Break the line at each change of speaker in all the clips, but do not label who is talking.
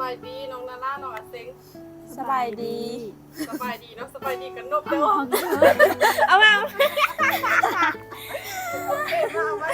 บายดีน้องนาล่าน้องอาเซ็ง
สบายดี
สบายดีเนาะสบายดีกันนบเด้อ
เอามา
โอเคมาเอาไว้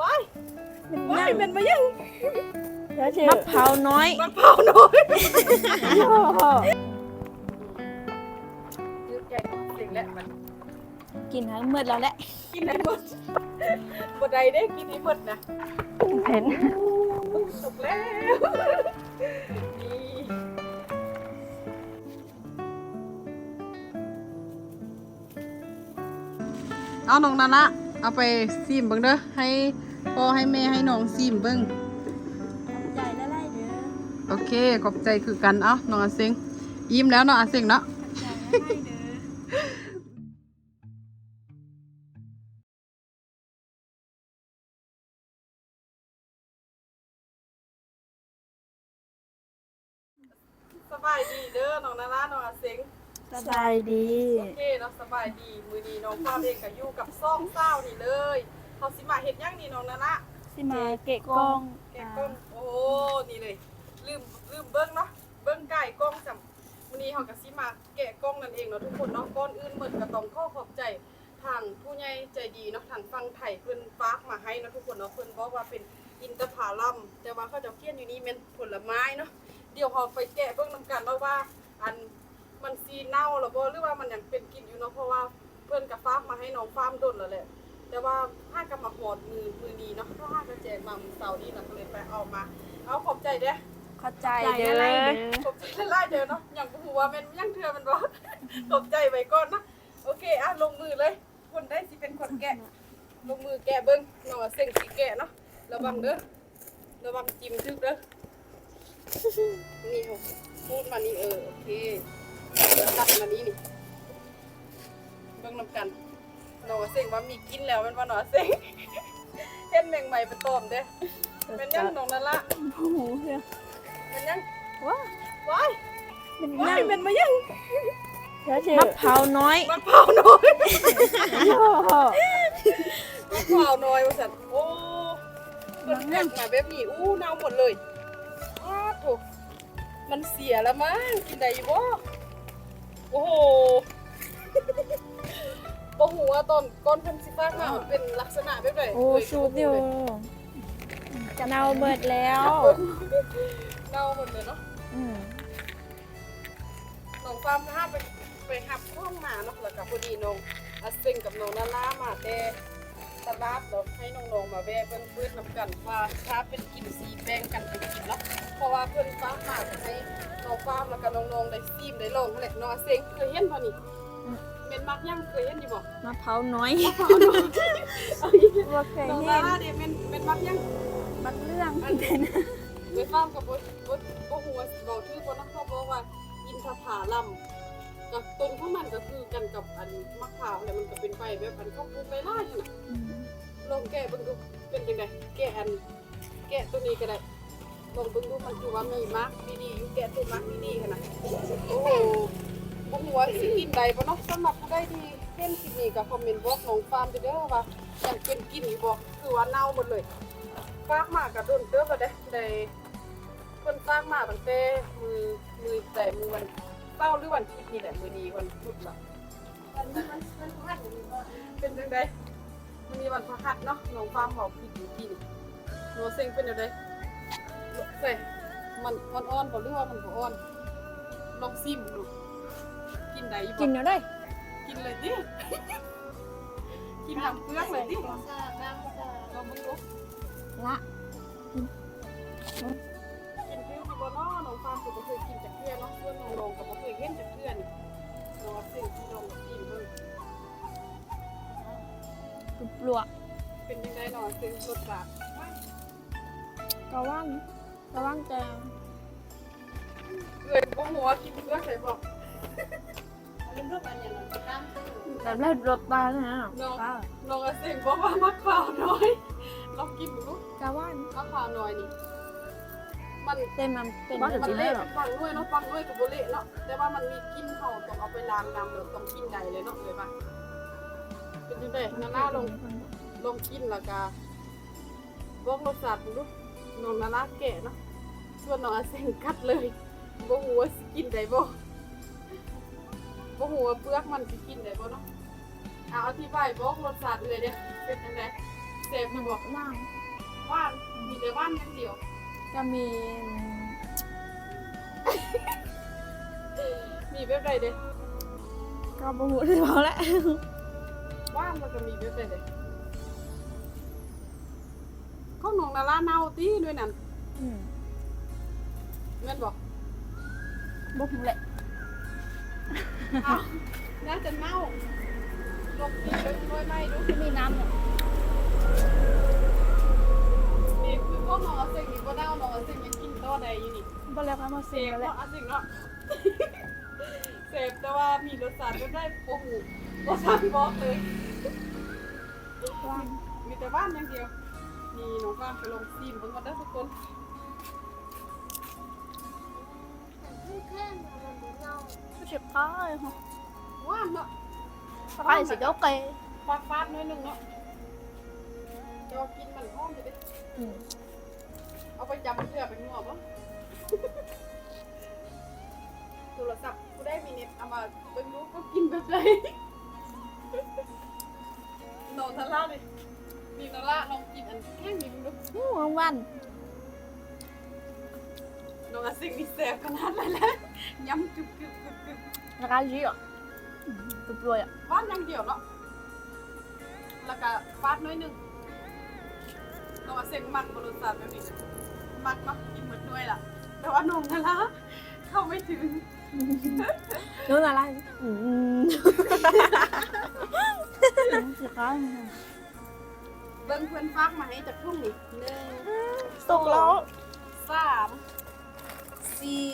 ว้ายว้ายเป็นมายัง
มะพร้าวน้อย
มันเผาหน่อยยืดใหญ่เสียงแล้วมัน
กินทั้งมืดแล้วแหละ
กินได้หมดบ่ได้ได้กินให้หมดนะ
เห็น
จบแล้ว นี่เอาน้องนานะเอาไปซิมเบิ่งเด้อให้พ่อให้แม่ให้น้องซิมเบิ่ง
ใจละลายเด้อ
โอเค ขอบใจคือกัน เอ้าน้องอาเซงยิ้มแล้วเนาะอาเซงเนาะ
ใจละลายเด้อา
ยดี โอเคเนาะสบายดีมือนี้น้องฟ้าเองก็อยู่กับซ่องเศร้านี่เลยเขาสิมาเฮ็ดหยังนี่น้องนารา
สิมาเกะกล้อง
แกะกล้องโอ้นี่เลยลืมลืมเบิ้งเนาะเบิ้งไก่กล้องจำวันนี้เขาก็สิมาแกะกล้องนั่นเองเนาะทุกคนเนาะก้อนอื่นเหมือนก็ต้องขอขอบใจทางผู้ใหญ่ใจดีเนาะทางฟังไทยเพิ่นฝากมาให้เนาะทุกคนเนาะเพิ่นบอกว่าเป็นอินทผลัมแต่ว่าเขาจะเขียนอยู่นี่เป็นผลไม้เนาะเดี๋ยวเราไปแกะเบิ่งนำกันเนาะว่าอัน มันซีเน่าหรือบ่หรือว่ามันยังเป็นกลิ่นอยู่เนาะเพราะว่าเพิ่นก็ฝากมาให้น้องฟาร์มดนแล้วแหละ แต่ว่าห้ากำมาหอดมือมือนี้เนาะเพราะห้ากระแจกมามือเสาร์นี้เราก็เลยไปเอามา เอาขอบใจเด้อ
เข้าใจเด้อ
ขอบใจละลายเด้อเนาะอย่างบ่ฮู้ว่าแม่นยังเทื่อมันบ่ขอบใจไว้ก่อนนะโอเคอะลงมือเลย คนได้สิเป็นคนแกะลงมือแกะเบิ่งเนาะเส้นสิแกะเนาะระวังเด้อระวังจิ้มทึกเด้อนี่เขาพูดมานี่เออโอเค ตัดมานี่นี่เบิ่งนำกันเนาะเส้นว่ามีกินแล้วแมันว่าเนาะเส้นเฮ็ดแมงใหม่ไปต้มเด้อเป็นยังน้องนั่นละ
โอ้โหเด้อ
เป็นยัง
ว้า
ว้าย
เป็น
ว้า
ยั
ย
ง
เป็นมายัง
มะพร้าวน้อย
มันเผาหน่อย
โอ้โห
มะพร้าวน้อยว่าสันโอ้มันแพ็คมาแบบนี้อู้เน่าหมดเลยอ้าโถมันเสียแล้วมั้งกินได้อยู่บ่ โอ้โหบ่ฮู้ว่าตอนก่อนเพิ่นสิฟากมามันเป็นลักษณะแบบใด
โอ้สูดอยู่จะเน่าเบิดแล้ว
เน่าหมดเลยเนาะ
อืม
น้องฟาร์มถ้าไปไปหับข้องมาเนาะแล้วก็พอดีน้องอาเซ็งกับน้องนาลามาแต่ ตลาดเนาะให้น้องๆมาแวะเพิ่นเพิ่นนำกันว่าถ้าเป็นกินสีแบ่งกันไปกินเนาะเพราะว่าเพิ่นฟาร์มมาให้น้องฟาร์มแล้วก็น้องๆได้ซีมได้ลองนั่นแหละน้องอาเซ็งเคยเห็นบ่นี่เม่นมักยังเคยเห็นอยู่บ่
มะพร้าวน้อย
เอาอีก
ว่าเคย
น้อง
เห็
นานลาเนี่ยเม่นเม่นมักยัง
มันเรื่อง
อันนี้ไปฟาร์มกับบดบดบ่ฮู้ว่าสิเว้าชื่อบนนักเขาบอกว่าอินทผลัมกับต้นของมันก็คือกันกับอันมะพร้าวแล้วมันก็เป็นใบแบบอันเขาปลูกไว้หลายนั่นน่ะ
อืม
ลองแกะเบิ่งดูเป็นจังไดแกะอันแกะตัวนี้ก็ได้ลองเบิ่งดูมันคือว่ามีมักดีๆอยู่แกะตัวมักดีๆกันนะโอ้หบ่ฮู้ว่าสิกินได้บ่เนาะสำหรับผู้ใดที่เห็นคลิปนี้ก็คอมเมนต์บอกน้องฟาร์มไปเด้อว่ายังเป็นกินอยู่บ่คือว่าเน่าหมดเลยฟากมากับโดนเติบก็ได้ได้เพิ่นฟากมาตั้งแต่มือมือแต่มือวันเต้าหรือวันที่นี่แหละมือนี้วันพุธละวันนี้วันวันเป็นจังได มันมีวันพฤหัสเนาะน้องฟาร์มบอกผิดอยู่ที่นี่โนเซ็งเป็นจังไดใส่มันมันอ่อนบ่หรือว่ามันบ่อ่อน ลองซิมดูกินได้อยู่บ่
กินแล้วได้
กินเลยดิ กินทำเปลือกเลยดิลองเบิ่งดู
ละ
กินฟิวที่บ่เนาะน้องฟาร์มก็บ่เคยกินจากเพื่อนเนาะเพื่อนน้องลงก็บ่เคยเห็นจากเพื่อนน้องว่าเส้นที่น้องกินเบิ่ง
ก รุบปลวก
เป็นยังไงเนาะเส้นรสชาติ
กระว่างกระว่างแจง
เอ้ยบ่ฮู้ว่ากินเพื่อใส่บ่เป็นรูปอันอย่างนั้นตามซื่อ
แบบเลือดรสตาเลยนะ
น้อง
ป้า
น้องว่าเส้นบอกว่ามะพร้าวน้อยลองกินดู
กระว่าง
มะพร้าวน้อยนี่มัน
เต็มมันเป็น
มัน
แบบ
มัน
นี้
เละ
หรอ
ฟังด้วยเนาะฟังด้วยกับโบเละเนาะแต่ว่ามันมีกลินเขาต้องเอาไปล้างน้ำเลยต้องกินใดเลยเนาะเลยป่ะเป็ นยังไงนานาลงลงกินแล้วก็บอกรสชาติดูน้องนานาแก่เนาะส่วนน้องอาเซงกัดเลยบ่ฮู้ว่าสิกินได้บ่บ่ฮู้ว่าเปลือกมันสิกินได้บ่เนาะเอาอธิบายบอกรสชาติเลยเด้เป็นจังไดแซ่บนะบ่
ว่าง
หวานมีแต่หวานอย่างเดียว
ก็มี
มีแบบใดเด้
ก็บ่ฮู้ที่เขาแหละ
หวาน มันก็มีแบบใดเด้ข้าวหนองนาลาเน่าติด้วยนั่น
อืม
แม่นบ่
บ่ฮู้แหละ
อ้าน่าจะเน่าลงกินไปด้วยไหมดู
มีน้ำเนี่ย
นี่คือพวกน้องอาเซงนี่บ่เน่าน้องอาเซงยังกินต่อได้อยู่นี่
บ่แล้วก็มา
เส
เสีย
พ
แหละ
เนาะอาเซงเนาะเสพแต่ว่ามีรสชาติก็ได้โอ้โห บ่ทราบบอกเลย
ว่าง
มีแต่บ้านอย่างเดียวนี่น้องฟ้ามไปลองซีมเบิ่งก่อนเด้อทุกคน
เจ็บคอเลยค่ะ
หวานเนาะ
ไปสิโอเค
ฟาดฟาดๆหน้อยหนึงเนาะจะเอากินมันหอมอยู่เด้
อืม
เอาไปจำเพื่อไปงัวบ่โทรศัพท์กูได้มีเน็ตเอามาเบิ่งรู้ก็กินแบบไร นอนทะล่าเลยมีนาล่าลองกินอันแค่นี้มึงดู
อู้วัน
น้องอาซิงนี่แซ่บขนาดนั้นแหละย้ำจุกจุกจุกจุก
ราคาดีอะตุบรวยอะ
บ้านอย่างเดียวเนาะแล้วก็ฟาดน้อยหนึงน้องอาซิงมักบรสชาติแบบนี้มักเนาะกินหมดด้วยล่ะ แต่ว่าน้องนาล่าเข้าไม่ถึง
นู้นอะไรอืมสิคะ
เบิ้งเพื่อนฟักมาให้จากทุ่งนี่หนึ่ง
ตกแล้ว
สามสี่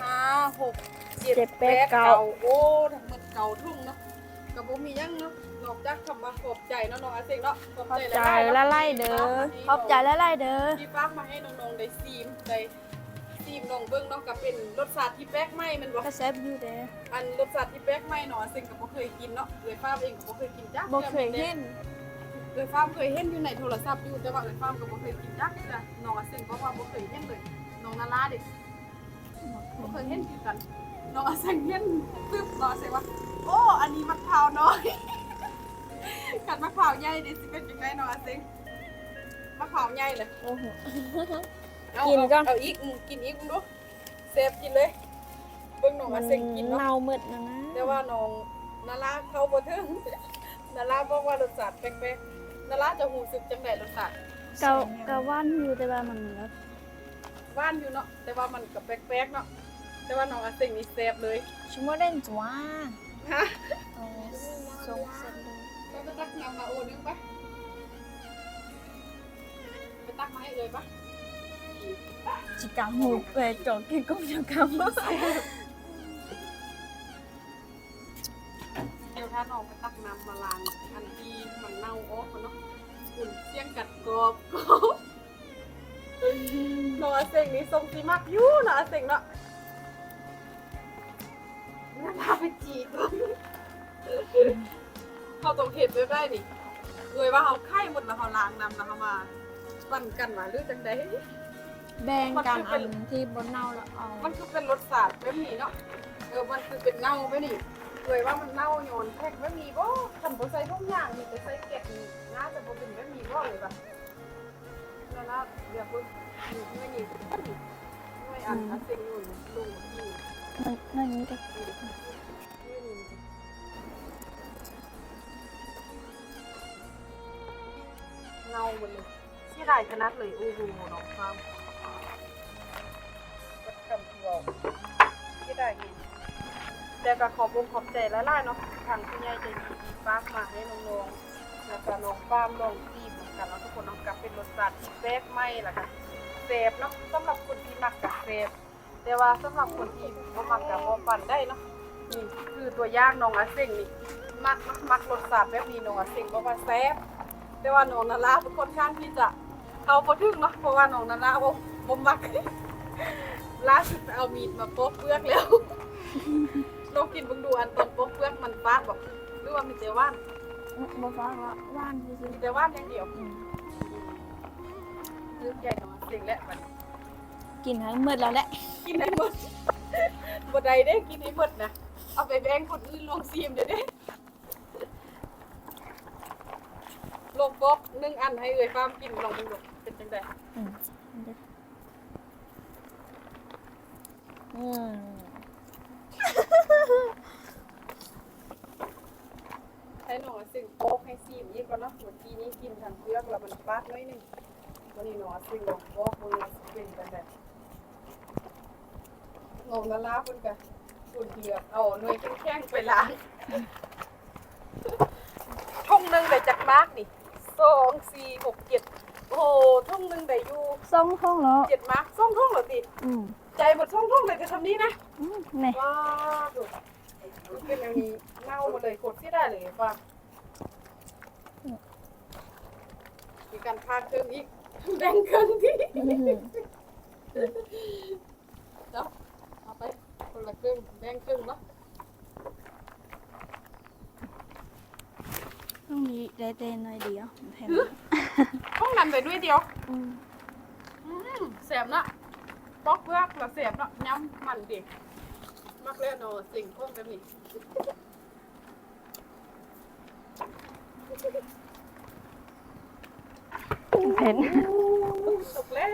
ห้าหกเจ็ด
เจ็ดแป
แป
ด
ด
เก้า
เก่าโอ้ทั้งหมดเก่าทุ่งเนาะกับบ่มีหยังเนาะนอกจากคำว่าขอบใจเนาะน้องอาเซงเนาะขอบ
ขอบ
ใจ
ใจ
หลายๆ
ละ
เนาะ
ไล่เด้อขอบใจละไล่เด้อ
ที่ฟักมาให้น้องๆได้ซีมได้ ซีมน้องเบิ้งเนาะก็เป็นรสชาติที่แปลกใหม่แมันบ่
ก็แซบอยู่เด้อ
อันรสชาติที่แปลกใหม่น้องอาเซงก็บ่เคยกินเนาะเลยฟ้าเองก็บ่เคยกินจ้ะ
บ่เคยเห็น
เลยฟ้าเคยเห็นอยู่ในโทรศัพท์อยู่แต่ว่าเลยฟ้าก็บ่เคยกินจักจ้ะน้องอาเซงบอกว่าบ่เคยเห็นเลยน้องนาราเด็กบ่เคยเห็นคือกันน้องอาแซงเห็นปึ๊บน้องอาแซงว่าโอ้อันนี้มะพร้าวน้อยกัดมะพร้าวใหญ่ดิสิเป็นจังไงน้องอาแซงมะพร้าวใหญ่เลย
โอ้โห
เอา
กินก่อน
เอาอีกอืมกินอีกมึงดูเซฟกินเลยเบิ่งน้อง
มั
อานเซงกินเนาะ
เน่าหมดนะนะ
แต่ว่าน้องนาราเข้าบ่ถึงนาราบอกว่ารสชาติแปลกๆนาราจะหูสึกจังไดรสชาติ
เกาเกาว่านอยู่แต่ว่ามันแบบ
หว่านอยู่เนาะแต่ว่ามันก็แปลกๆเนาะแต่ว่าน้องอาเซงนี่แซ่บเลย
ชิมว่าเล่นจ้า
ฮะ
เอาสองเซนเลย
ไปไปตักน้ำมาโอนึงไปไปตักมาให้เลยปะ
จิกาหมูเปจอกกินก็จะกำ
เดี๋ยวถ้าน้องไปตักน้ำมาล้างอันที่มันเน่าออกมันเนาะอุ่นเสี่ยงกัดกรอบกรอบน้องอาเซงนี่ทรงสีมักยู่นาะอาเซงเนาะน่าพาไปจีบเขาต้องเห็ดไว้ได้นี่เลยว่าเขาไข่หมดแล้วเขาล้างน้ำแล้วเขามาปั่นกันมาหรือจังใด
แบ่งกันอันที่บนเน่าแล้วเอา
มันคือเป็นรสชาติแบบนี้เนาะเออมันคือเป็นเน่าแบบนี้เลยว่ามันเน่าโยนแพ็กแบบนี้บ่ทำบ่ใส่ทุกอย่างมีแต่ใส่แกะนี่น่าจะบ่เป็นแบบนี้บ่เลยป่ะนั่นนะเดี๋ยวเพิ่นอยู่ที่นี่ด้วยอันอันเซ็งอยู่ลงที่
มันนั่นนี่ก็
เน่าหมดเลยเสียดายขนาดเลยโอ้โหน้องฟ้ามวัดคำที่ บอกเสียดายจริงแต่ก็ขอบคุณขอบใจหลายเนาะทางผู้ใหญ่ใจดีที่ฝากมาให้น้องๆแล้วก็น้องฟาร์มน้องทีมเหมือนกันเนาะทุกคนเนาะกับเป็นรสชาติที่แปลกใหม่ล่ะค่ะเสพเนาะสำหรับคนที่มักกับเสพแต่ว่าสำหรับคนที่บ่มักกับบ่ปั่นได้เนาะนี่คือตัวอย่างน้องอาเซ็งนี่มักมักมักรสชาติแบบนี้น้องอาเซ็งบอกว่าแซ่บแต่ว่าน้องนาราเป็นคนข้างที่จะเขาบ่ถึงเนาะเพราะว่าน้องนาราบ่บ่มัก ล่าสุดไปเอามีดมาโปอกเปลือกแล้วลองกินเบิ่งดูอันตอนโปกเปลือกมันฟาดบอกหรือว่ามีแต่ว่าน
บ่ฟ้าว่าว่านซื่อ
มีแต่ว่านอย่างเดียว
ๆอืม
ลึกใหญ่หน่อยสิ่งและมัน
กินให้หมดแล้วแหละ
กินให้หมดบ่ได้เด้กินให้หมดนะเอาไปแบ่งคนอื่นลองซีมเด้อเด้ลงบอกหนึ่งอันให้เอ่ยฟาร์มกินลองดูดูเป็นจังได
อืม อืม
ให้หนอซึ่งโป๊กให้ซีมอีกก่อนเนาะเมื่อกี้นี้กินทางเปลือกแล้วมันปาดน้อยหนึงวันนี้หนอซึ่งลองบอกมือเป็นจังไดงงละลาเพิ่นก็ฝุ่นเดือดเอาหน่วยแข็งๆไปล้างทุ่งหนึงได้จักมากนี่สองสี่หกเจ็ดโอ้โหทุ่งหนึงได้อยู่
สองห้องแล้ว
เจ็ดมาร์คส่งทุ่งเหรอติ
อืม
ใจหมดส่งทุ่งเลยจะทำนี้นะ
อืมนี่
ว้าวดูมันเป็นอย่างนี้เน่าหมดเลยกดที่ได้เลยป่ะมีการพาเครื่องอีกแบ่งเครื่องที่
อืม
เนาะเอาไปคนละครึ่งแบ่งครึ่งเนาะ
ห้องนี้ได้เต้นหน่อยเดียวแทน
ห้องนั้นไปด้วยเดียว
อืม
อืมแสบเนาะ ปอกเปลือกแล้วแสบเนาะย้ำมันดิมักแล้วเนาะสิ่งพวกกันนี่
เห็น
ตกแล้ว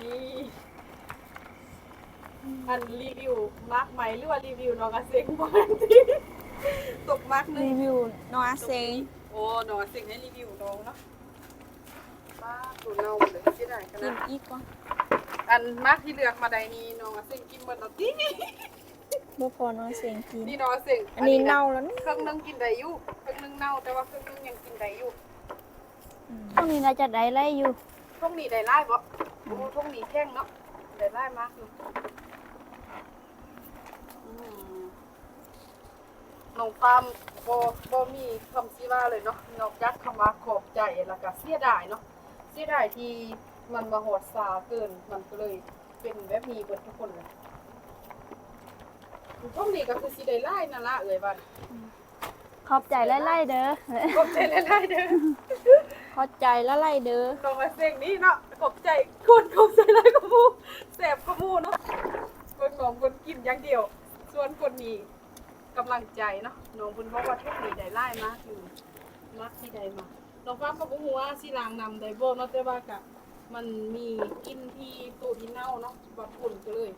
นี่อันรีวิวมาร์กไหมหรือว่ารีวิวน้องอาเซ็งบ้างที่ตกมาร์กหนึ่
รี
ง
วิวโนอาเซง
โอ้น้องอาเซ็งให้รีวิวน้องเนาะมาตัวเน่าหมดเลยที่ไหนกัน
กิน
นะ
อีกก่อน
อันมาร์กที่เลือกมาใดนี้น้องอาเซ็งกินหมดแล้วที่
บ่พอโนอาเซงกิน
นี่น้องอาเซ็ง
อันนี้เน่าแล้วนี่
เครื่องนึงกินได้อยู่เครื่องนึงเน่าแต่ว่าเครื่องนึงยังกินได้อยู่
ห้องนี้น่าจะได้ไล่อยู่
พวกนี้ได้ไล่บ่โอ้พวกนี้แข้งเนาะได้ไล่มากอยู่อืมน้องฟาร์มบ่บ่มีคำสิว่าเลยเนาะนอกจากคำว่าขอบใจแล้วก็เสียดายเนาะเสียดายที่ มันมาโหดสาเกิน มันก็เลยเป็นแบบนี้เบิดทุกคนเลยพวกนี้ก็คือสิได้ไล่นั่นละเอ่ยว่า
ขอบใจไล่ๆเด้อ
ขอบใจหลายๆเด้อ
ขอบใจละไล่เด้อ
ลงมาเสียงนี้เนาะ ขอบใจคนขอบใจหลายกว่าหมูแสบกว่าหมูเนาะคนของคนกินอย่างเดียว ส่วนคนนี้กำลังใจเนาะ น้องคุณบอกว่าเทคนิคได้ไล่มากอยู่มากที่ใดมาน้องฟ้าก็บอกว่าสิลางนำได้บ่เนาะแต่ว่ากะ มันมีกินที่ตู้ที่เน่าเนาะบางคนก็เลย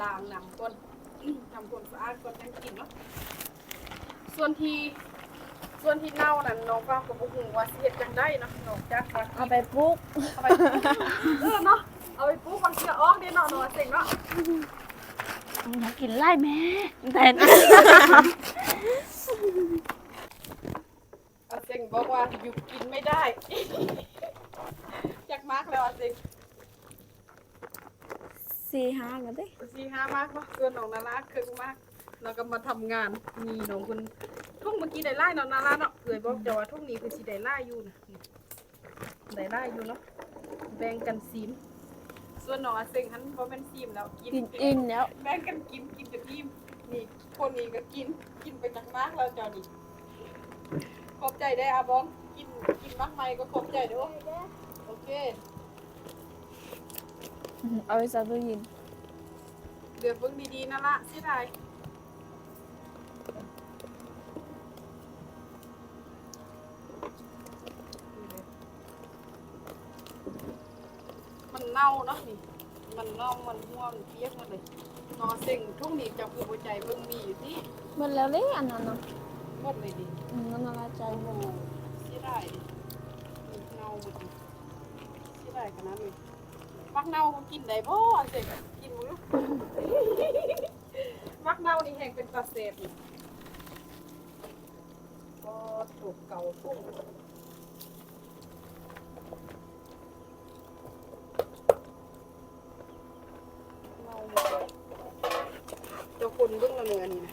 ล้างนำก่อน ทำความสะอาดก่อนจังกินเนาะ ส่วนที่ส่วนที่เน่านั่นน้องฟ้าก็บอกว่าสิเฮ็ดจังได้เนาะนอกจากว่า
เอาไปปลูก
เอาไปเออเนาะเอาไปปุ๊บบางทีละออกเด้เนาะหนูเสิงเนาะ
อยากกินไล่แม่แต่
อาเสิงบอกว่าอยู่กินไม่ได้ สิง
สี่ห้ากันดิ
สี่ห้ามากเนาะส่วนน้องนาราครึ่งมากแล้วก็มาทำงานมีน้องคนทุ่งเมื่อกี้ได้ไล่น้องนาราเนาะเอ่ยบอกจะว่าทุ่งนี้คือสิได้ไล่อยู่นะนี่ได้ไล่อยู่เนาะแบ่งกันซีมส่วนน้องอาเสิงหันเพราะเป็นซีมแล้วกิน
กินอินแล้ว
แบ่งกันกินกินกับทีมนี่คนนี้ก็กินกินไปจากมากแล้วเจ้านี่ขอบใจได้อาบองกินกินมากไหมก็ขอบใจเด้อโอเค
เอาไปซับตู้เยิน
เดี๋ยวเบิ่งดีๆนะละเสียดายมันเน่าเนาะนี่ มันเน่ามันห่วงเปียกหมาเลยนอเซ็งทุ่งนี้เจะคือหัวใจเบิ่งมีอยู่ที่
หมดแล้วเลยอันนั้นนะ
หมดเลยดิ
อืมนั่นน่าใจ
โอ้โหเสียดายดิมีเน่าหมดดิเสียดายขนาดนี้ มักเน่าก็กินได้บ่อันเสร็จกินมื้อมักเน่านี่แห่งเป็นตาเสพนี่ก็ถูกเก่าทุ่งเน่าหมดเลยเจ้าคนเบิ่งละเนื้อนี่นะ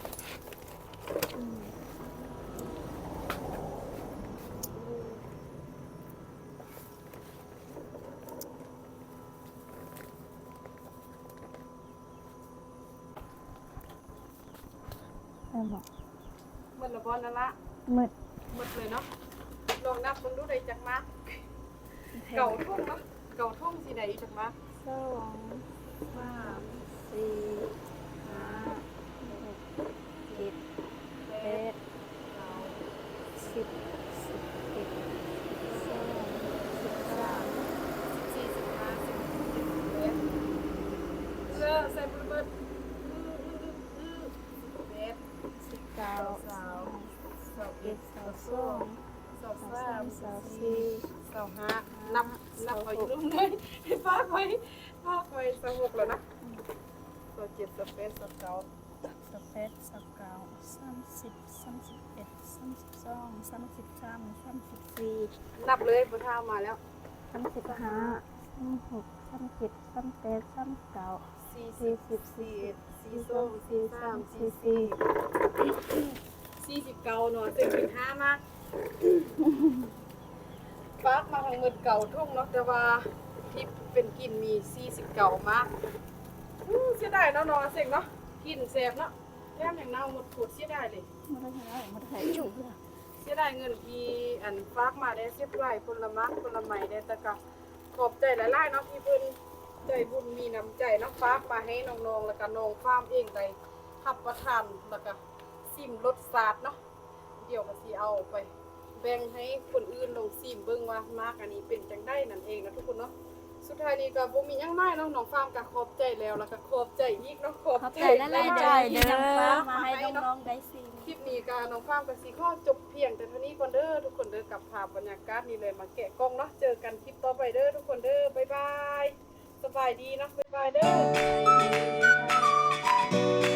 เอาบอก
หมดละ บอลนั่นละ
หมด
หมดเลยเนาะลองนับมึงดูได้จักมาเก่าทุ่งเนาะเก่าท่องสิได้อีจักมา
สองสามสี่ห้าหกเจ็ดแปดเก้าสิบสิบเอ็ดสิบสองสิบสาม
สี่สิบห้าสิบหกสิบเจ็ดเออใส่บุญเบิดอืออืออือสิบเอ็ด
สิบเก้าสาม
สอง
เอ็
เอ็
ด
ด
สา
สอง
ส
ส
อ
อง งสอง
สา
สาม ม
สาม
สี่
สี่
สองห้านับนับไปรุ่มเลยให้ฟากไว้ ฟากไว้สองหกแล้วนะสองเจ็ดสองแปดสองเก้า
สิบเอ็ดสิบเก้าสามสิบสามสิบเอ็ดสามสิบสองสามสิบสามสามสิบสี่
นับเลยพอเท้ามาแล้ว
สามสิบห้าสามหกสามเจ็ดสามแปดสามเก้า
สี่
สี่
สิบ
สิบ
สี่
สี่
เอ็ด
สี่
สี่
ส
ส
อ
องง
สี่
สี่
สา
สามม
สี่
สี่
สี่
สี่สี่สิบเก้าเนาะตึงเป็นห้ามากฟากมาทางเงินเก่าทุ่งเนาะแต่ว่า ที่เป็นกลิ่นมีสี่สิบเก้ามากอู้เสียดายเนาะนาะเซ็งเนาะกลิ่นแสบเนาะแก้มอย่างเน่าหมดขวดเสียดายเลย
ไม่ได้ไหม่ได้จุกเลย
เสียดายเงินที่อันฝากมาได้เสียบไรผลไม้ผลไม้ได้แต่ก็ขอบใจหลายๆเนาะที่เพิ่นใจบุญมีน้ำใจเนาะฝากมาให้น้องๆแล้วก็น้องฟาร์มเองได้รับประทานแล้วก็ซิมรสชาติเนาะเดี๋ยวก็สิเอาไป แบ่งให้คนอื่นลองซิมเบิ่งว่ามากอันนี้เป็นจังได้นั่นเองนะทุกคนเนาะ สุดท้ายนี้ก็บ่มีหยังน้อยเนาะน้องฟาร์มก็ขอบใจแล้วแล้วก็ขอบใจอีกเนาะขอบ
ขอบ
ใจ
ใจและลายใจเด้อมาให้น้องๆได้สิ
คลิปนี้ก็น้องฟาร์มกับสีข้อจบเพียงแต่เท่านี้ก่อนเด้อทุกคนเด้อกับภาพบรรยากาศนี่เลยมาแกะกล้องเนาะเจอกันคลิปต่อไปเด้อทุกคนเด้อบ๊ายบายสบายดีเนาะบ๊ายบายเด้อ